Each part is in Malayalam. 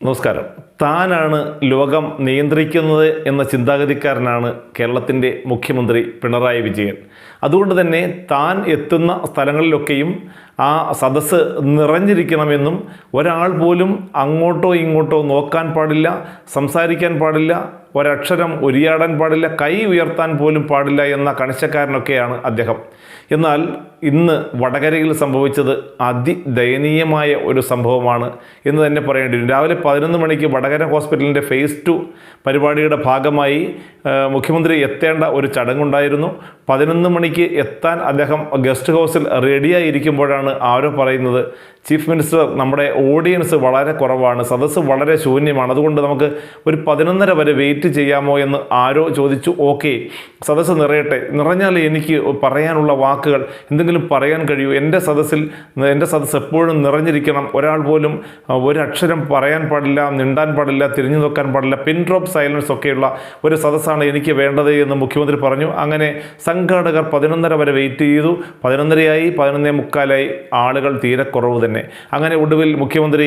നമസ്കാരം. താനാണ് ലോകം നിയന്ത്രിക്കുന്നത് എന്ന ചിന്താഗതിക്കാരനാണ് കേരളത്തിന്റെ മുഖ്യമന്ത്രി പിണറായി വിജയൻ. അതുകൊണ്ട് തന്നെ താൻ എത്തുന്ന സ്ഥലങ്ങളിലൊക്കെയും ആ സദസ്സ് നിറഞ്ഞിരിക്കണമെന്നും ഒരാൾ പോലും അങ്ങോട്ടോ ഇങ്ങോട്ടോ നോക്കാൻ പാടില്ല സംസാരിക്കാൻ പാടില്ല ഒരക്ഷരം ഉരിയാടാൻ പാടില്ല കൈ ഉയർത്താൻ പോലും പാടില്ല എന്ന കണിശക്കാരനൊക്കെയാണ് അദ്ദേഹം. എന്നാൽ ഇന്ന് വടകരയിൽ സംഭവിച്ചത് അതിദയനീയമായ ഒരു സംഭവമാണ് എന്ന് തന്നെ പറയേണ്ടി വരും രാവിലെ പതിനൊന്ന് മണിക്ക് വടകര ഹോസ്പിറ്റലിന്റെ ഫേസ് ടു പരിപാടിയുടെ ഭാഗമായി മുഖ്യമന്ത്രി എത്തേണ്ട ഒരു ചടങ്ങുണ്ടായിരുന്നു. പതിനൊന്ന് മണിക്ക് എത്താൻ അദ്ദേഹം ഗസ്റ്റ് ഹൗസിൽ റെഡിയായിരിക്കുമ്പോഴാണ് ആരോ പറയുന്നത്. ചീഫ് മിനിസ്റ്റർ നമ്മുടെ ഓഡിയൻസ് വളരെ കുറവാണ് സദസ്സ് വളരെ ശൂന്യമാണ്. അതുകൊണ്ട് നമുക്ക് ഒരു പതിനൊന്നര വരെ വെയിറ്റ് ചെയ്യാമോ എന്ന് ആരോ ചോദിച്ചു. ഓക്കെ സദസ്സ് നിറയട്ടെ. നിറഞ്ഞാൽ എനിക്ക് പറയാനുള്ള വാക്കുകൾ എന്തെങ്കിലും പറയാൻ കഴിയൂ. എന്റെ സദസ്സിൽ എന്റെ സദസ്സ് എപ്പോഴും നിറഞ്ഞിരിക്കണം. ഒരാൾ പോലും ഒരക്ഷരം പറയാൻ പാടില്ല നിണ്ടാൻ പാടില്ല തിരിഞ്ഞു നോക്കാൻ പാടില്ല. പിൻ ഡ്രോപ്പ് സൈലൻസ് ഒക്കെയുള്ള ഒരു സദസ്സാണ് എനിക്ക് വേണ്ടത് എന്ന് മുഖ്യമന്ത്രി പറഞ്ഞു. അങ്ങനെ സംഘാടകർ പതിനൊന്നര വരെ വെയിറ്റ് ചെയ്തു. പതിനൊന്നരയായി പതിനൊന്നേ മുക്കാലായി ആളുകൾ തീരെ കുറവ് തന്നെ. അങ്ങനെ ഒടുവിൽ മുഖ്യമന്ത്രി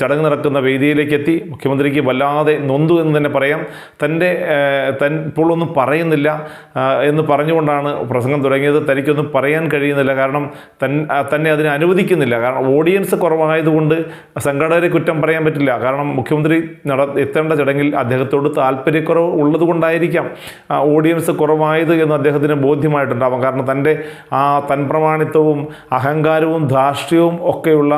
ചടങ്ങ് നടക്കുന്ന വേദിയിലേക്ക് എത്തി മുഖ്യമന്ത്രിക്ക് വല്ലാതെ നൊന്തു എന്ന് തന്നെ പറയാം. തന്റെ തൻ ഇപ്പോൾ ഒന്നും പറയുന്നില്ല എന്ന് പറഞ്ഞുകൊണ്ടാണ് പ്രസംഗം തുടങ്ങിയത്. തനിക്കൊന്നും പറയാൻ കഴിയുന്നില്ല. കാരണം തൻ തന്നെ അതിനെ അനുവദിക്കുന്നില്ല. കാരണം ഓഡിയൻസ് കുറവായതുകൊണ്ട് സംഘാടകരെ കുറ്റം പറയാൻ പറ്റില്ല. കാരണം മുഖ്യമന്ത്രി നട എത്തേണ്ട ചടങ്ങിൽ അദ്ദേഹത്തോട് താല്പര്യക്കുറവ് ഉള്ളതുകൊണ്ടായിരിക്കാം ഓഡിയൻസ് കുറവായത് എന്ന് അദ്ദേഹത്തിന് ബോധ്യമായിട്ടുണ്ടാവാം. കാരണം തന്റെ ആ തൻപ്രമാണിത്വവും അഹങ്കാരവും ധാർഷ്ട്യവും ഒക്കെയുള്ള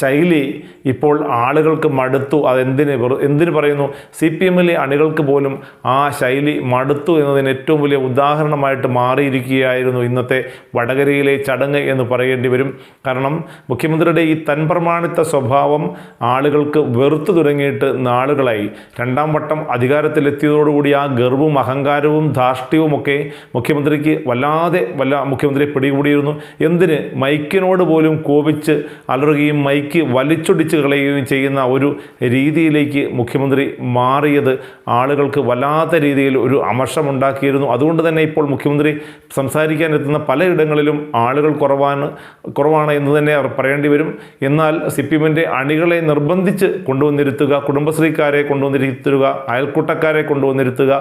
ശൈലി ഇപ്പോൾ ആളുകൾക്ക് മടുത്തു. അതെന്തിന് എന്തിനു പറയുന്നു? സി പി എമ്മിലെ അണികൾക്ക് പോലും ആ ശൈലി മടുത്തു എന്നതിന് ഏറ്റവും വലിയ ഉദാഹരണമായിട്ട് മാറിയിരിക്കുകയായിരുന്നു ഇന്നത്തെ വടകരയിലെ ചടങ്ങ് എന്ന് പറയേണ്ടി വരും. കാരണം മുഖ്യമന്ത്രിയുടെ ഈ തൻപ്രമാണിത്വ സ്വഭാവം ആളുകൾക്ക് വെറുത്തു തുടങ്ങിയിട്ട് നാളുകളായി. രണ്ടാം വട്ടം അധികാരത്തിലെത്തിയതോടുകൂടി ആ ഗർവും അഹങ്കാരവും ധാർഷ്ട്യവും ഒക്കെ മുഖ്യമന്ത്രിക്ക് വല്ലാതെ വല്ല മുഖ്യമന്ത്രിയെ പിടികൂടിയിരുന്നു. എന്തിന്? മൈക്കിനോട് പോലും കോപിച്ച് അലറുകയും മൈക്ക് വലിച്ചൊടിച്ച് കളയുകയും ചെയ്യുന്ന ഒരു രീതിയിലേക്ക് മുഖ്യമന്ത്രി മാറിയത് ആളുകൾക്ക് വല്ലാത്ത രീതിയിൽ ഒരു അമർഷമുണ്ടാക്കിയിരുന്നു. അതുകൊണ്ട് തന്നെ ഇപ്പോൾ മുഖ്യമന്ത്രി സംസാരിക്കാൻ എത്തുന്ന പലയിടങ്ങളിലും ആളുകൾ കുറവാണ് കുറവാണ് എന്ന് തന്നെ പറയേണ്ടി വരും. എന്നാൽ സി പി എമ്മിന്റെ അണികളെ നിർബന്ധിച്ച് കൊണ്ടുവന്നിരുത്തുക കുടുംബശ്രീക്കാരെ കൊണ്ടുവന്നിരുത്തുക അയൽക്കൂട്ടക്കാരെ കൊണ്ടുവന്നിരുത്തുക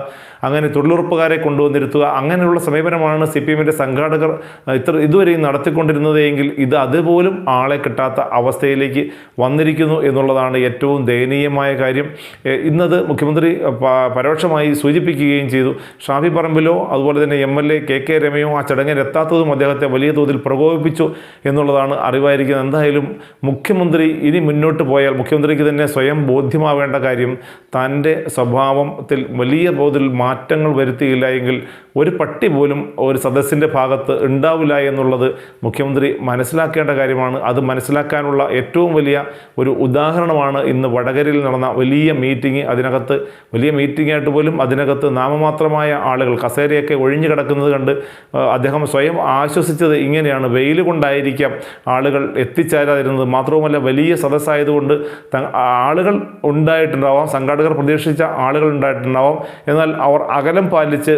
അങ്ങനെ തൊഴിലുറപ്പുകാരെ കൊണ്ടുവന്നിരുത്തുക അങ്ങനെയുള്ള സമീപനമാണ് സി പി എമ്മിന്റെ സംഘാടകർ ഇത്ര ഇതുവരെയും നടത്തിക്കൊണ്ടിരുന്നത് എങ്കിൽ ഇത് അതുപോലും ആളെ കിട്ടാത്ത അവസ്ഥയിലേക്ക് വന്നിരിക്കുന്നു എന്നുള്ളതാണ് ഏറ്റവും ദയനീയമായ കാര്യം. ഇന്നത് മുഖ്യമന്ത്രി പരോക്ഷമായി സൂചിപ്പിക്കുകയും ചെയ്തു. ഷാഫി പറമ്പിലോ അതുപോലെ തന്നെ M L A K K രമയോ ആ ചടങ്ങിൽ എത്താത്തതും അദ്ദേഹത്തെ വലിയ തോതിൽ പ്രകോപിപ്പിച്ചു എന്നുള്ളതാണ് അറിവായിരിക്കുന്നത്. എന്തായാലും മുഖ്യമന്ത്രി ഇനി മുന്നോട്ട് പോയാൽ മുഖ്യമന്ത്രിക്ക് തന്നെ സ്വയം ബോധ്യമാവേണ്ട കാര്യം തന്റെ സ്വഭാവത്തിൽ വലിയ തോതിൽ മാറ്റങ്ങൾ വരുത്തിയില്ല എങ്കിൽ ഒരു പട്ടി പോലും ഒരു സദസ്സിന്റെ ഭാഗത്ത് ഉണ്ടാവില്ല എന്നുള്ളത് മുഖ്യമന്ത്രി മനസ്സിലാക്കേണ്ട കാര്യമാണ്. അത് മനസ്സിലാക്കാനുള്ള ഏറ്റവും വലിയ ഒരു ഉദാഹരണമാണ് ഇന്ന് വടകരയിൽ നടന്ന വലിയ മീറ്റിംഗ്. അതിനകത്ത് വലിയ മീറ്റിംഗ് ആയിട്ട് പോലും അതിനകത്ത് നാമമാത്രമായ ആളുകൾ കസേരയൊക്കെ ഒഴിഞ്ഞു കിടക്കുന്നത് കണ്ട് അദ്ദേഹം സ്വയം ആശ്വസിച്ചത് ഇങ്ങനെയാണ്. വെയിൽ കൊണ്ടായിരിക്കാം ആളുകൾ എത്തിച്ചേരാതിരുന്നത്. മാത്രവുമല്ല വലിയ സദസ്സായതുകൊണ്ട് ആളുകൾ ഉണ്ടായിട്ടുണ്ടാവാം സംഘാടകർ പ്രതീക്ഷിച്ച ആളുകൾ ഉണ്ടായിട്ടുണ്ടാവാം. എന്നാൽ അവർ അകലം പാലിച്ച്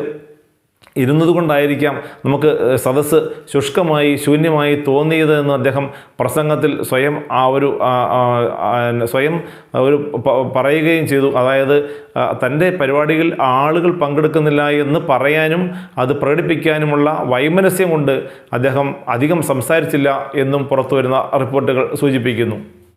ഇരുന്നത് കൊണ്ടായിരിക്കാം നമുക്ക് സദസ്സ് ശുഷ്കമായി ശൂന്യമായി തോന്നിയത് എന്ന് അദ്ദേഹം പ്രസംഗത്തിൽ സ്വയം ആ ഒരു സ്വയം ഒരു പറയുകയും ചെയ്തു. അതായത് തന്റെ പരിപാടിയിൽ ആളുകൾ പങ്കെടുക്കുന്നില്ല എന്ന് പറയാനും അത് പ്രകടിപ്പിക്കാനുമുള്ള വൈമനസ്യം കൊണ്ട് അദ്ദേഹം അധികം സംസാരിച്ചില്ല എന്നും പുറത്തു വരുന്ന റിപ്പോർട്ടുകൾ സൂചിപ്പിക്കുന്നു.